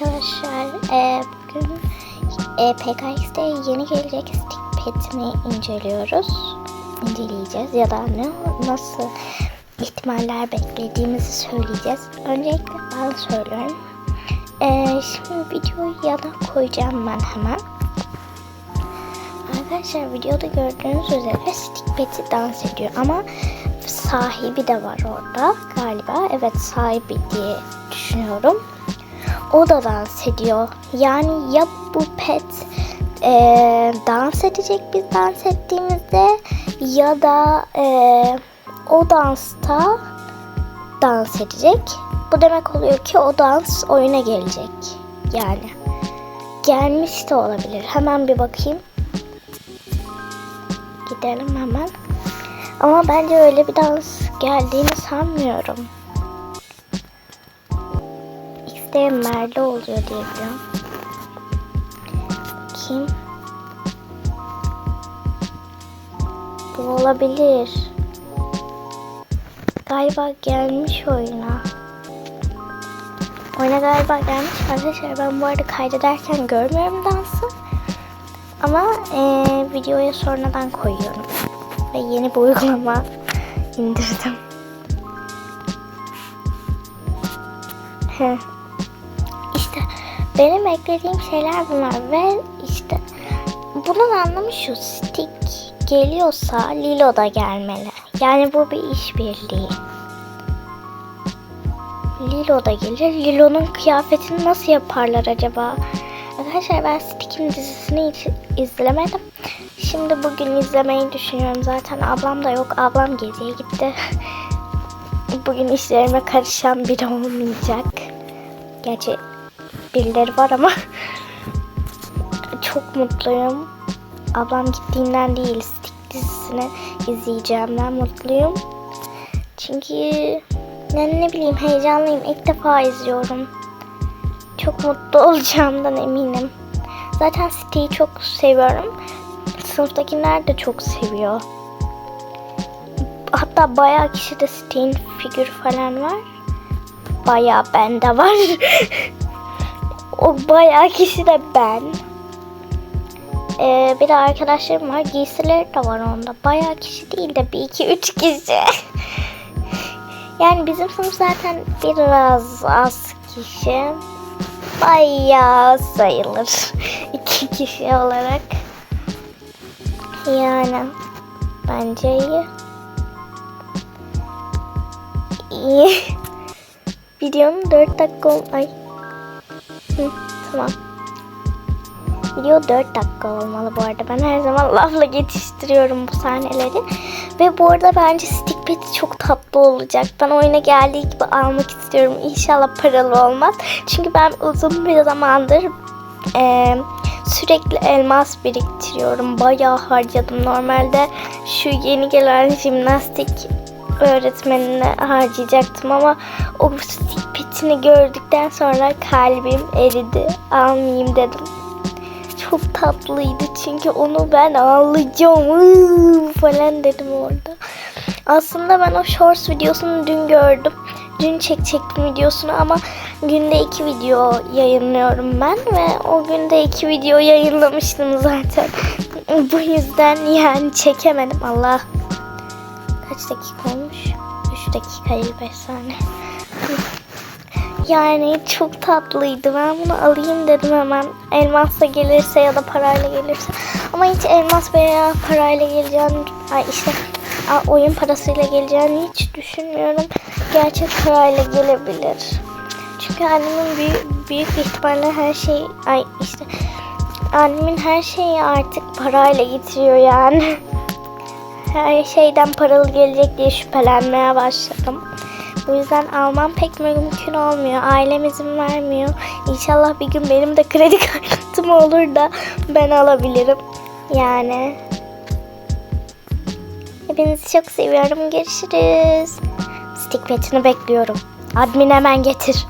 arkadaşlar. Ee, bugün e, PKX'de yeni gelecek stick petini inceliyoruz. İnceleyeceğiz ya da ne nasıl ihtimaller beklediğimizi söyleyeceğiz. Öncelikle ben söylüyorum. Ee, şimdi videoyu yana koyacağım ben hemen. Arkadaşlar videoda gördüğünüz üzere stick peti dans ediyor ama sahibi de var orada galiba. Evet sahibi diye düşünüyorum. O da dans ediyor. Yani ya bu pet e, dans edecek biz dans ettiğimizde ya da e, o dansta dans edecek. Bu demek oluyor ki o dans oyuna gelecek. Yani gelmiş de olabilir. Hemen bir bakayım. Gidelim hemen. Ama bence öyle bir dans geldiğini sanmıyorum. Merle oluyor diye. Kim? Bu olabilir. Galiba gelmiş oyuna. Oyuna galiba gelmiş. Arkadaşlar ben bu arada kaydederken görmüyorum dansı. Ama eee, videoya sonradan koyuyorum. Ve yeni bir uygulama indirdim. Heh. Benim eklediğim şeyler bunlar ve işte bunun anlamı şu stick geliyorsa Lilo da gelmeli. Yani bu bir işbirliği. Lilo da gelir. Lilo'nun kıyafetini nasıl yaparlar acaba? Arkadaşlar ben Stick'in dizisini hiç izlemedim. Şimdi bugün izlemeyi düşünüyorum. Zaten ablam da yok. Ablam geziye gitti. bugün işlerime karışan biri olmayacak. Gerçi birileri var ama çok mutluyum. Ablam gittiğinden değil Stick dizisini izleyeceğimden mutluyum. Çünkü ne, ne bileyim heyecanlıyım. İlk defa izliyorum. Çok mutlu olacağımdan eminim. Zaten City'yi çok seviyorum. Sınıftakiler de çok seviyor. Hatta bayağı kişi de City'nin figürü falan var. Bayağı bende var. o bayağı kişi de ben. Ee, bir de arkadaşlarım var. Giysileri de var onda. Bayağı kişi değil de bir iki üç kişi. yani bizim sınıf zaten biraz az kişi. Bayağı sayılır. iki kişi olarak. Yani bence iyi. İyi. Videonun 4 dakika. Ay. Tamam. Video 4 dakika olmalı bu arada. Ben her zaman lafla geçiştiriyorum bu sahneleri. Ve bu arada bence stick peti çok tatlı olacak. Ben oyuna geldiği gibi almak istiyorum. İnşallah paralı olmaz. Çünkü ben uzun bir zamandır e, sürekli elmas biriktiriyorum. Bayağı harcadım. Normalde şu yeni gelen jimnastik öğretmenine harcayacaktım ama o stick gördükten sonra kalbim eridi. Almayayım dedim çok tatlıydı çünkü onu ben alacağım falan dedim orada. Aslında ben o shorts videosunu dün gördüm. Dün çekecektim videosunu ama günde iki video yayınlıyorum ben ve o günde iki video yayınlamıştım zaten. Bu yüzden yani çekemedim Allah. Kaç dakika olmuş? 3 dakika 55 saniye. Yani çok tatlıydı. Ben bunu alayım dedim hemen. Elmasla gelirse ya da parayla gelirse. Ama hiç elmas veya parayla geleceğini, ay işte oyun parasıyla geleceğini hiç düşünmüyorum. Gerçek parayla gelebilir. Çünkü annemin büyük, büyük ihtimalle her şey, ay işte annemin her şeyi artık parayla getiriyor yani. Her şeyden paralı gelecek diye şüphelenmeye başladım. Bu yüzden almam pek mümkün olmuyor. Ailem izin vermiyor. İnşallah bir gün benim de kredi kartım olur da ben alabilirim. Yani. Hepinizi çok seviyorum. Görüşürüz. Stick bekliyorum. Admin hemen getir.